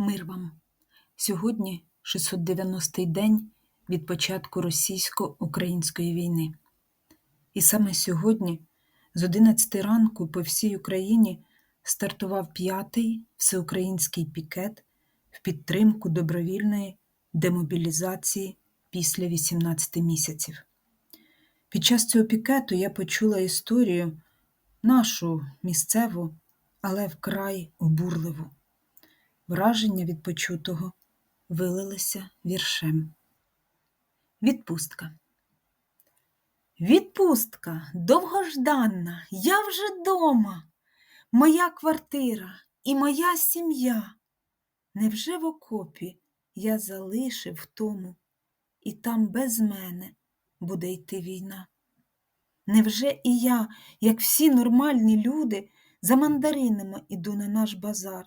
Мир вам! Сьогодні 690-й день від початку російсько-української війни. І саме сьогодні, з 11 ранку по всій Україні, стартував п'ятий всеукраїнський пікет в підтримку добровільної демобілізації після 18 місяців. Під час цього пікету я почула історію, нашу місцеву, але вкрай обурливу. Враження від почутого вилилися віршем. Відпустка. Відпустка довгожданна, я вже дома, моя квартира і моя сім'я. Невже в окопі я залишив тому, і там без мене буде йти війна? Невже і я, як всі нормальні люди, за мандаринами іду на наш базар?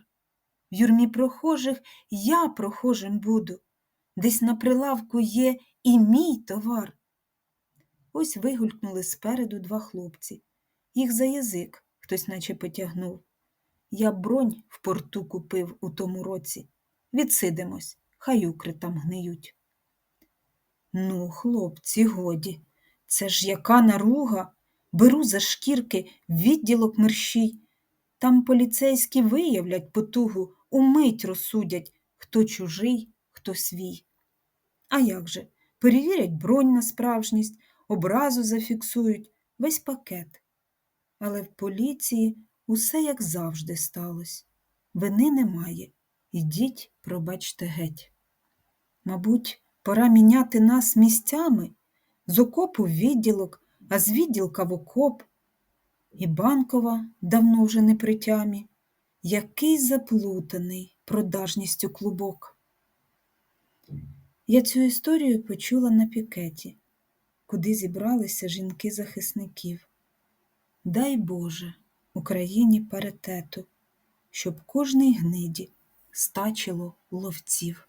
В юрмі прохожих я прохожим буду, десь на прилавку є і мій товар. Ось вигулькнули спереду два хлопці. Їх за язик хтось наче потягнув. Я бронь в порту купив у тому році. Відсидимось, хай укри там гниють. Ну, хлопці, годі, це ж яка наруга. Беру за шкірки відділок мерщій. Там поліцейські виявлять потугу, умить розсудять, хто чужий, хто свій. А як же? Перевірять бронь на справжність, образу зафіксують, весь пакет. Але в поліції усе як завжди сталося. Вини немає. Ідіть, пробачте геть. Мабуть, пора міняти нас місцями з окопу в відділок, а з відділка в окоп. І банкова давно вже не при тямі, який заплутаний продажністю клубок. Я цю історію почула на пікеті, куди зібралися жінки захисників. Дай Боже Україні паритету, щоб кожній гниді стачило ловців.